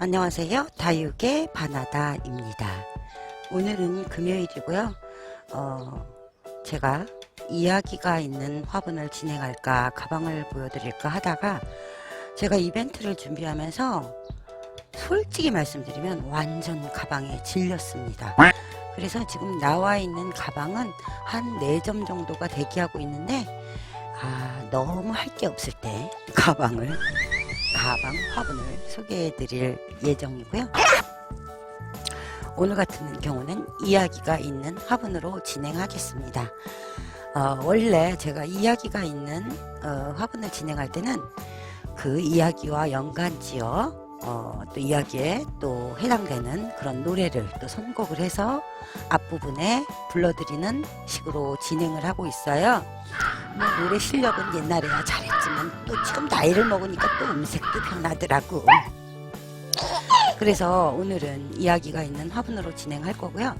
안녕하세요. 다육의 바나다입니다. 오늘은 금요일이고요. 어, 제가 이야기가 있는 화분을 진행할까, 가방을 보여드릴까 하다가 제가 이벤트를 준비하면서 솔직히 말씀드리면 완전 가방에 질렸습니다. 그래서 지금 나와 있는 가방은 한 4점 정도가 대기하고 있는데, 아, 너무 할 게 없을 때 가방을 가방 화분을 소개해 드릴 예정이고요. 오늘 같은 경우는 이야기가 있는 화분으로 진행하겠습니다. 어, 원래 제가 이야기가 있는 어, 화분을 진행할 때는 그 이야기와 연관지어 어, 또 이야기에 또 해당되는 그런 노래를 또 선곡을 해서 앞부분에 불러드리는 식으로 진행을 하고 있어요. 뭐 노래 실력은 옛날에야 잘했지만 또 지금 나이를 먹으니까 또 음색도 변하더라고. 그래서 오늘은 이야기가 있는 화분으로 진행할 거고요.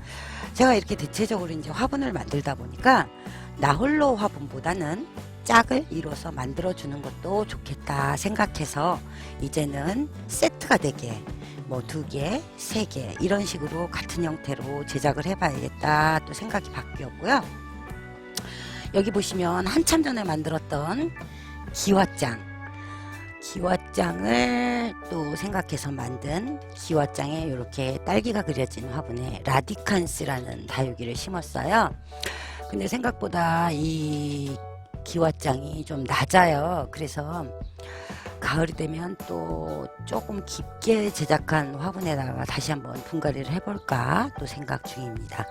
제가 이렇게 대체적으로 이제 화분을 만들다 보니까 나 홀로 화분보다는 짝을 이뤄서 만들어 주는 것도 좋겠다 생각해서 이제는 세트가 되게 뭐 두 개, 세 개 이런 식으로 같은 형태로 제작을 해봐야겠다 또 생각이 바뀌었고요. 여기 보시면 한참 전에 만들었던 기와장 기와장을 또 생각해서 만든 기와장에 이렇게 딸기가 그려진 화분에 라디칸스라는 다육이를 심었어요. 근데 생각보다 이 기와장이 좀 낮아요. 그래서 가을이 되면 또 조금 깊게 제작한 화분에다가 다시 한번 분갈이를 해볼까 또 생각 중입니다.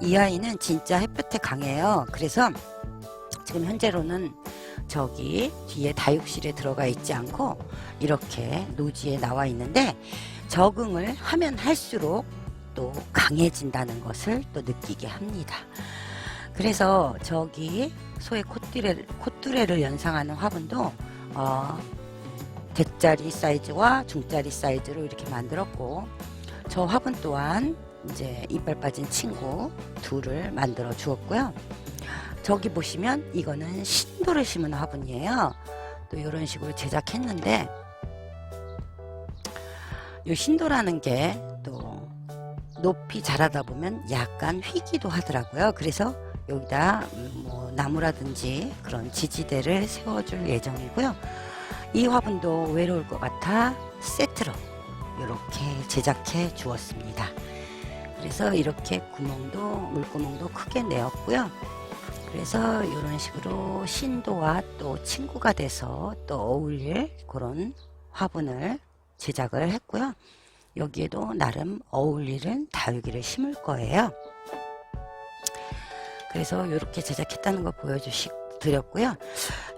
이 아이는 진짜 햇볕에 강해요. 그래서 지금 현재로는 저기 뒤에 다육실에 들어가 있지 않고 이렇게 노지에 나와 있는데 적응을 하면 할수록 또 강해진다는 것을 또 느끼게 합니다. 그래서 저기 소의 콧뚜레, 콧뚜레를 연상하는 화분도 어, 대짜리 사이즈와 중짜리 사이즈로 이렇게 만들었고 저 화분 또한 이제 이빨 빠진 친구 둘을 만들어 주었고요. 저기 보시면 이거는 신도를 심은 화분이에요. 또 이런 식으로 제작했는데 이 신도라는 게 또 높이 자라다 보면 약간 휘기도 하더라고요. 그래서 여기다 음, 뭐 나무라든지 그런 지지대를 세워줄 예정이고요. 이 화분도 외로울 것 같아 세트로 이렇게 제작해 주었습니다. 그래서 이렇게 구멍도 물구멍도 크게 내었고요. 그래서 이런 식으로 신도와 또 친구가 돼서 또 어울릴 그런 화분을 제작을 했고요. 여기에도 나름 어울리는 다육이를 심을 거예요. 그래서 이렇게 제작했다는 걸 보여주시 드렸고요.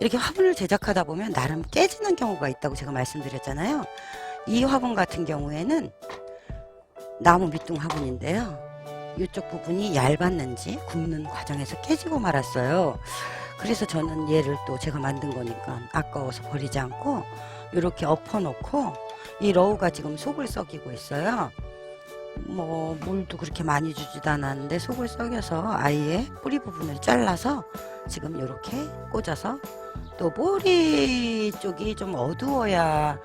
이렇게 화분을 제작하다 보면 나름 깨지는 경우가 있다고 제가 말씀드렸잖아요. 이 화분 같은 경우에는 나무 밑둥 화분인데요. 이쪽 부분이 얇았는지 굽는 과정에서 깨지고 말았어요. 그래서 저는 얘를 또 제가 만든 거니까 아까워서 버리지 않고 이렇게 엎어놓고 이 러우가 지금 속을 썩이고 있어요. 뭐 물도 그렇게 많이 주지도 않았는데 속을 썩여서 아예 뿌리 부분을 잘라서 지금 이렇게 꽂아서 또 뿌리 쪽이 좀 어두워야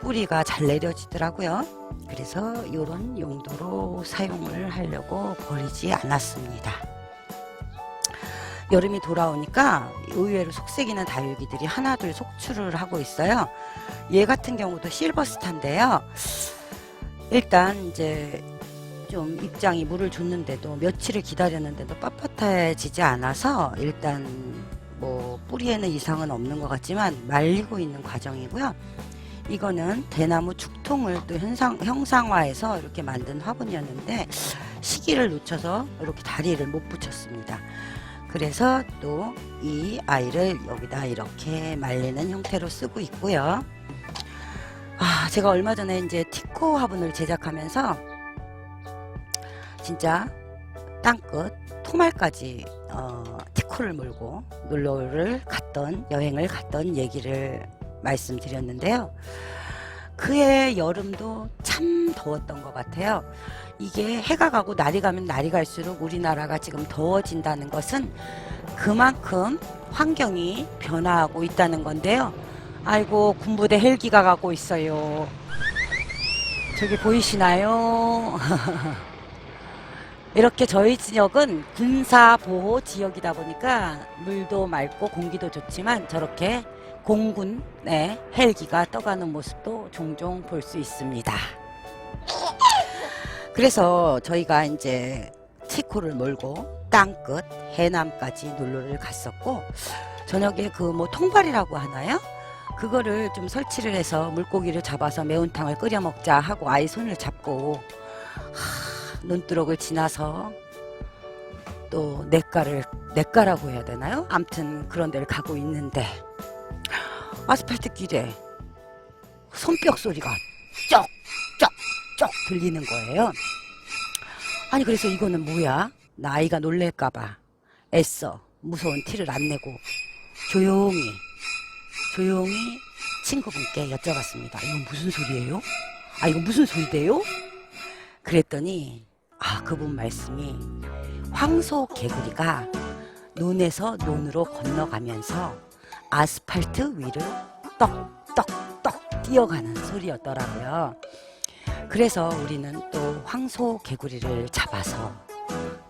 뿌리가 잘 내려지더라고요. 그래서 이런 용도로 사용을 하려고 버리지 않았습니다. 여름이 돌아오니까 의외로 속색이는 다육이들이 하나둘 속출을 하고 있어요. 얘 같은 경우도 실버스타인데요. 일단 이제 좀 입장이 물을 줬는데도 며칠을 기다렸는데도 빳빳해지지 않아서 일단 뭐 뿌리에는 이상은 없는 것 같지만 말리고 있는 과정이고요. 이거는 대나무 죽통을 또 현상, 형상화해서 이렇게 만든 화분이었는데 시기를 놓쳐서 이렇게 다리를 못 붙였습니다. 그래서 또 이 아이를 여기다 이렇게 말리는 형태로 쓰고 있고요. 아, 제가 얼마 전에 이제 티코 화분을 제작하면서 진짜 땅끝 토말까지 어, 티코를 몰고 놀러를 갔던 여행을 갔던 얘기를 말씀드렸는데요. 그해 여름도 참 더웠던 것 같아요. 이게 해가 가고 날이 가면 날이 갈수록 우리나라가 지금 더워진다는 것은 그만큼 환경이 변화하고 있다는 건데요. 아이고 군부대 헬기가 가고 있어요. 저기 보이시나요? 이렇게 저희 지역은 군사보호 지역이다 보니까 물도 맑고 공기도 좋지만 저렇게 공군의 헬기가 떠가는 모습도 종종 볼 수 있습니다. 그래서 저희가 이제 티코를 몰고 땅끝 해남까지 놀러를 갔었고 저녁에 그 뭐 통발이라고 하나요? 그거를 좀 설치를 해서 물고기를 잡아서 매운탕을 끓여 먹자 하고 아이 손을 잡고 하, 논두렁을 지나서 또 냇가를 냇가라고 해야 되나요? 암튼 그런 데를 가고 있는데 아스팔트 길에 손뼉 소리가 쩍쩍쩍 들리는 거예요. 아니 그래서 이거는 뭐야? 나 아이가 놀랄까봐 애써 무서운 티를 안 내고 조용히 조용히 친구분께 여쭤봤습니다. 이건 무슨 소리예요? 아 이거 무슨 소리대요? 그랬더니 아 그분 말씀이 황소 개구리가 논에서 논으로 건너가면서 아스팔트 위를 떡떡떡 뛰어가는 소리였더라고요. 그래서 우리는 또 황소 개구리를 잡아서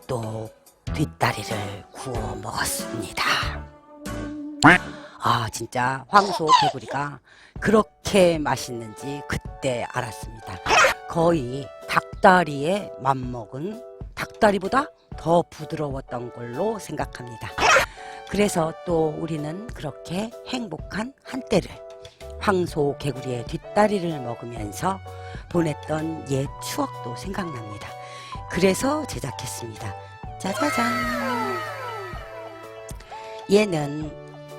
또 뒷다리를 구워 먹었습니다. 아, 진짜 황소 개구리가 그렇게 맛있는지 그때 알았습니다. 거의 닭다리에 맘먹은 닭다리보다 더 부드러웠던 걸로 생각합니다. 그래서 또 우리는 그렇게 행복한 한때를 황소 개구리의 뒷다리를 먹으면서 보냈던 옛 추억도 생각납니다. 그래서 제작했습니다. 짜자잔. 얘는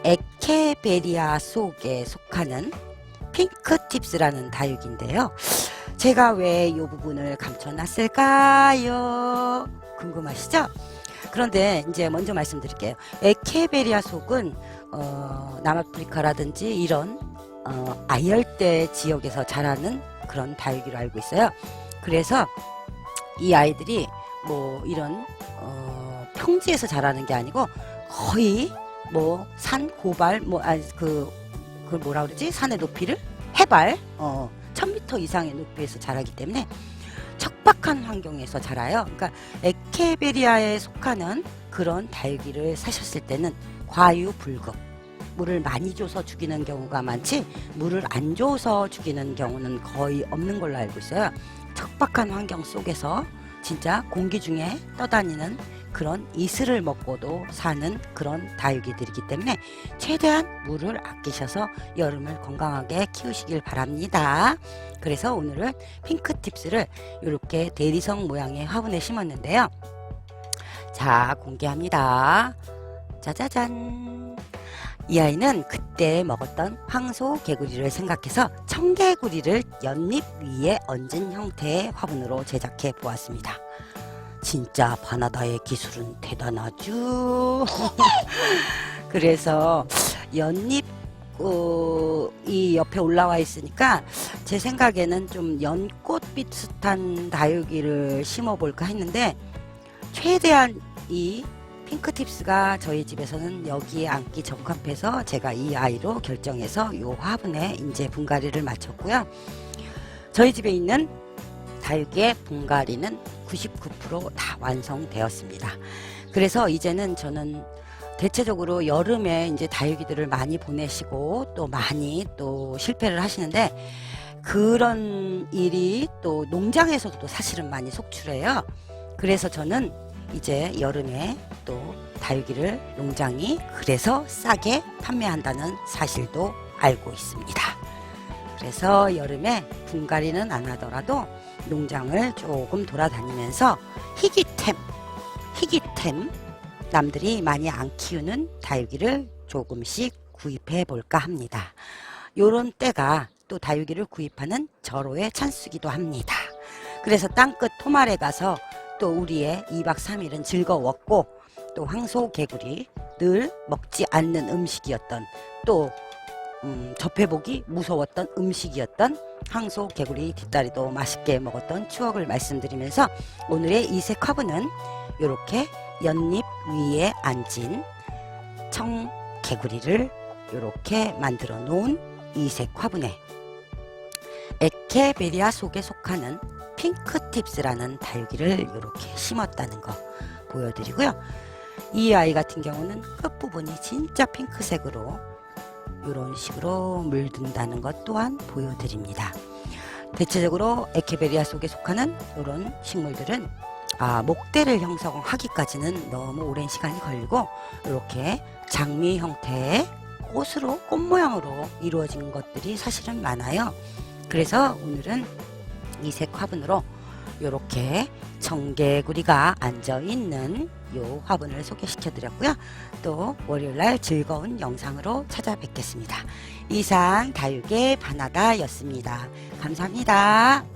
에케베리아 속에 속하는 핑크팁스라는 다육인데요. 제가 왜 이 부분을 감춰놨을까요? 궁금하시죠? 그런데 이제 먼저 말씀드릴게요. 에케베리아 속은 어, 남아프리카라든지 이런 어, 아열대 지역에서 자라는 그런 다육이로 알고 있어요. 그래서 이 아이들이 뭐 이런 어, 평지에서 자라는 게 아니고 거의 뭐 산 고발 뭐아그 그 뭐라 그러지 산의 높이를 해발 어 1000m 이상의 높이에서 자라기 때문에 척박한 환경에서 자라요. 그러니까 에케베리아에 속하는 그런 다육이를 사셨을 때는 과유불급 물을 많이 줘서 죽이는 경우가 많지 물을 안 줘서 죽이는 경우는 거의 없는 걸로 알고 있어요. 척박한 환경 속에서 진짜 공기 중에 떠다니는 그런 이슬을 먹고도 사는 그런 다육이들이기 때문에 최대한 물을 아끼셔서 여름을 건강하게 키우시길 바랍니다. 그래서 오늘은 핑크팁스를 이렇게 대리석 모양의 화분에 심었는데요. 자, 공개합니다. 짜자잔. 이 아이는 그때 먹었던 황소 개구리를 생각해서 청개구리를 연잎 위에 얹은 형태의 화분으로 제작해 보았습니다. 진짜 바나다의 기술은 대단하죠. 그래서 연잎 어, 이 옆에 올라와 있으니까 제 생각에는 좀 연꽃 비슷한 다육이를 심어볼까 했는데 최대한 이 핑크팁스가 저희 집에서는 여기에 앉기 적합해서 제가 이 아이로 결정해서 요 화분에 이제 분갈이를 마쳤고요. 저희 집에 있는 다육이의 분갈이는 99%다 완성되었습니다. 그래서 이제는 저는 대체적으로 여름에 이제 다육이들을 많이 보내시고 또 많이 또 실패를 하시는데 그런 일이 또 농장에서도 또 사실은 많이 속출해요. 그래서 저는 이제 여름에 또 다육이를 농장이 그래서 싸게 판매한다는 사실도 알고 있습니다. 그래서 여름에 분갈이는 안 하더라도 농장을 조금 돌아다니면서 희귀템, 희귀템, 남들이 많이 안 키우는 다육이를 조금씩 구입해 볼까 합니다. 요런 때가 또 다육이를 구입하는 절호의 찬스기도 합니다. 그래서 땅끝 토말에 가서 또 우리의 2박 3일은 즐거웠고 또 황소 개구리 늘 먹지 않는 음식이었던 또 음, 접해보기 무서웠던 음식이었던 황소 개구리 뒷다리도 맛있게 먹었던 추억을 말씀드리면서 오늘의 이색 화분은 이렇게 연잎 위에 앉은 청 개구리를 이렇게 만들어 놓은 이색 화분에 에케베리아 속에 속하는 핑크팁스라는 다육이를 이렇게 심었다는 거 보여드리고요. 이 아이 같은 경우는 끝부분이 진짜 핑크색으로 이런 식으로 물든다는 것 또한 보여드립니다. 대체적으로 에케베리아 속에 속하는 이런 식물들은 아, 목대를 형성하기까지는 너무 오랜 시간이 걸리고 이렇게 장미 형태의 꽃으로 꽃 모양으로 이루어진 것들이 사실은 많아요. 그래서 오늘은 이색 화분으로 이렇게 청개구리가 앉아 있는 요 화분을 소개시켜 드렸고요. 또 월요일 날 즐거운 영상으로 찾아뵙겠습니다. 이상 다육의 바나다였습니다. 감사합니다.